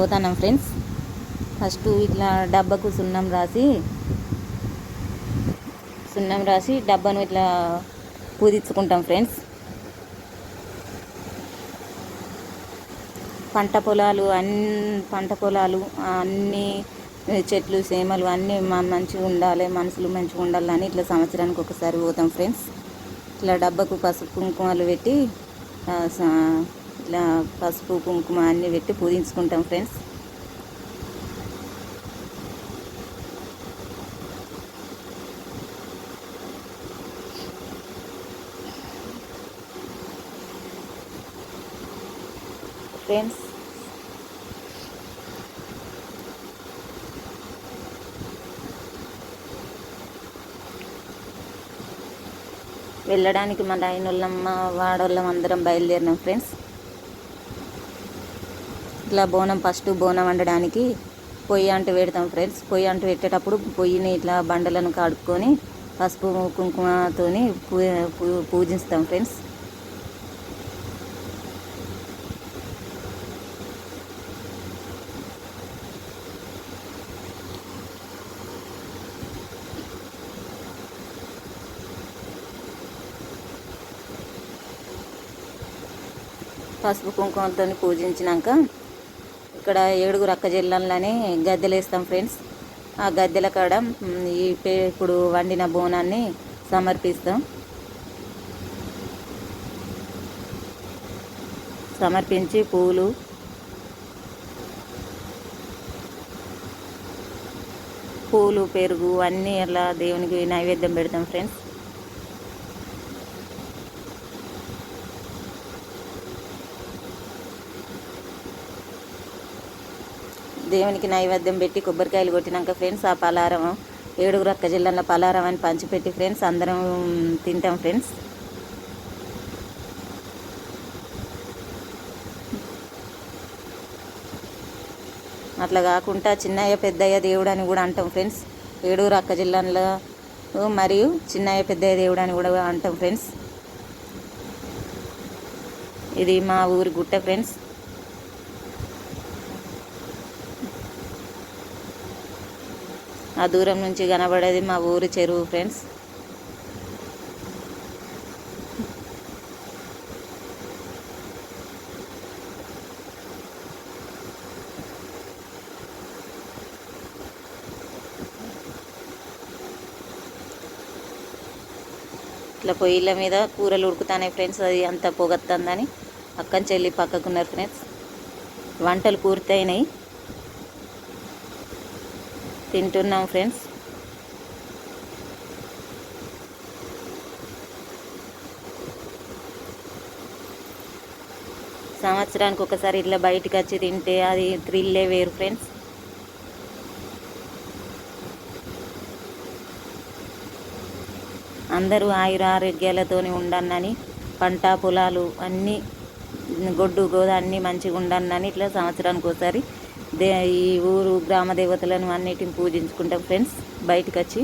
పోతాను friends. First ఇట్లా డబ్బాకు సున్నం రాసి సున్నం రాసి డబ్బాను ఇట్లా పూజించుకుంటాం ఫ్రెండ్స్. పంట పొలాలు అన్ని పంట పొలాలు అన్ని చెట్లు సేమలు అన్నీ మంచిగా ఉండాలి మనుషులు మంచిగా ఉండాలని ఇట్లా సంవత్సరానికి ఒకసారి పోతాం ఫ్రెండ్స్. ఇట్లా డబ్బాకు పసుపు కుంకుమలు పెట్టి ఇట్లా పసుపు కుంకుమ అన్నీ పెట్టి పూజించుకుంటాం ఫ్రెండ్స్. ఫ్రెండ్స్. వెళ్ళడానికి మా లైన్ మా వాడోళ్ళం అందరం బయలుదేరినాం ఫ్రెండ్స్. ఇట్లా బోనం ఫస్ట్ బోనం వండడానికి పొయ్యి అంటు పెడతాం ఫ్రెండ్స్. పొయ్యి అంటు పెట్టేటప్పుడు పొయ్యిని ఇట్లా బండలను కడుక్కొని పసుపు కుంకుమతో పూ పూజిస్తాం ఫ్రెండ్స్. పసుపు కుంకుమతో పూజించినాక ఇక్కడ ఏడుగురు అక్క జిల్లాలని గద్దెలు వేస్తాం ఫ్రెండ్స్. ఆ గద్దెల కాడ ఈ పే ఇప్పుడు వండిన బోనాన్ని సమర్పిస్తాం. సమర్పించి పూలు పూలు పెరుగు అన్నీ అలా దేవునికి నైవేద్యం పెడతాం ఫ్రెండ్స్. దేవునికి నైవేద్యం పెట్టి కొబ్బరికాయలు కొట్టినాక ఫ్రెండ్స్ ఆ పలారం ఏడుగురు అక్క జిల్లాలో పలారం అని పంచిపెట్టి ఫ్రెండ్స్ అందరం తింటాం ఫ్రెండ్స్. అట్లా కాకుండా చిన్నయ్య పెద్దయ్య దేవుడు అని కూడా అంటాం ఫ్రెండ్స్. ఏడుగురు అక్క జిల్లాలో మరియు చిన్నయ్య పెద్దయ్య దేవుడు అని కూడా అంటాం ఫ్రెండ్స్. ఇది మా ఊరి గుట్ట ఫ్రెండ్స్. ఆ దూరం నుంచి కనబడేది మా ఊరి చెరువు ఫ్రెండ్స్ ఇట్లా పొయ్యిల మీద కూరలు ఉడుకుతాయి ఫ్రెండ్స్ అది అంత పొగత్తందని అక్కని చెల్లి పక్కకున్నారు ఫ్రెండ్స్ వంటలు పూర్తయినాయి. తింటున్నాం ఫ్రెండ్స్. సంవత్సరానికి ఒకసారి ఇట్లా బయటకు వచ్చి తింటే అది థ్రిల్లే వేరు ఫ్రెండ్స్. అందరూ ఆయుర ఆరోగ్యాలతోనే ఉండన్నని పంట పొలాలు అన్నీ గొడ్డు గోద అన్నీ మంచిగా ఉండన్నని ఇట్లా సంవత్సరానికి ఒకసారి ఈ ఊరు గ్రామ దేవతలను అన్నిటిని పూజించుకుంటాం ఫ్రెండ్స్. బయటకు వచ్చి